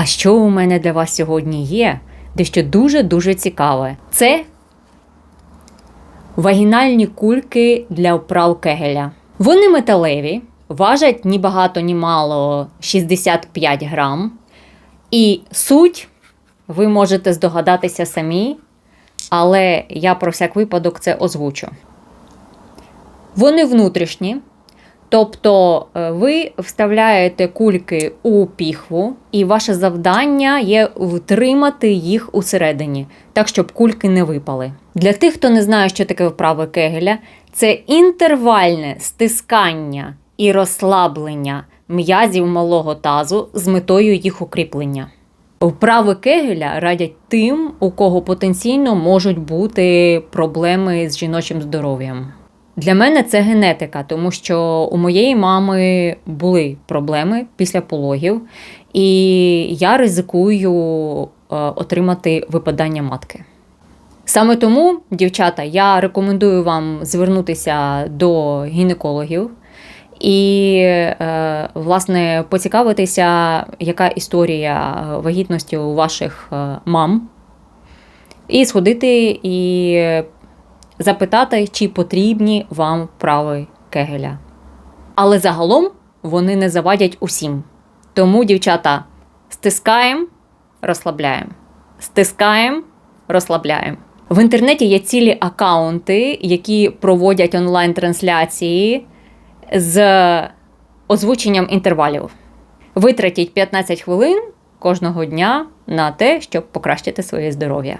А що у мене для вас сьогодні є? Дещо дуже-дуже цікаве. Це вагінальні кульки для вправ кегеля. Вони металеві, важать ні багато, ні мало 65 грам. І суть ви можете здогадатися самі, але я про всяк випадок це озвучу. Вони внутрішні, тобто е, ви вставляєте кульки у піхву, і ваше завдання є втримати їх усередині, так щоб кульки не випали. Для тих, хто не знає, що таке вправи кегеля, це інтервальне стискання і розслаблення м'язів малого тазу з метою їх укріплення. Вправи кегеля радять тим, у кого потенційно можуть бути проблеми з жіночим здоров'ям. Для мене це генетика, тому що у моєї мами були проблеми після пологів, і я ризикую е, отримати випадання матки. Саме тому, дівчата, я рекомендую вам звернутися до гінекологів і, е, власне, поцікавитися, яка історія вагітності у ваших е, мам, і сходити і запитати, чи потрібні вам вправи кегеля. Але загалом вони не завадять усім. Тому, дівчата, стискаємо, розслабляємо. Стискаємо, розслабляємо. В інтернеті є цілі акаунти, які проводять онлайн-трансляції з озвученням інтервалів. Витратіть 15 хвилин кожного дня на те, щоб покращити своє здоров'я.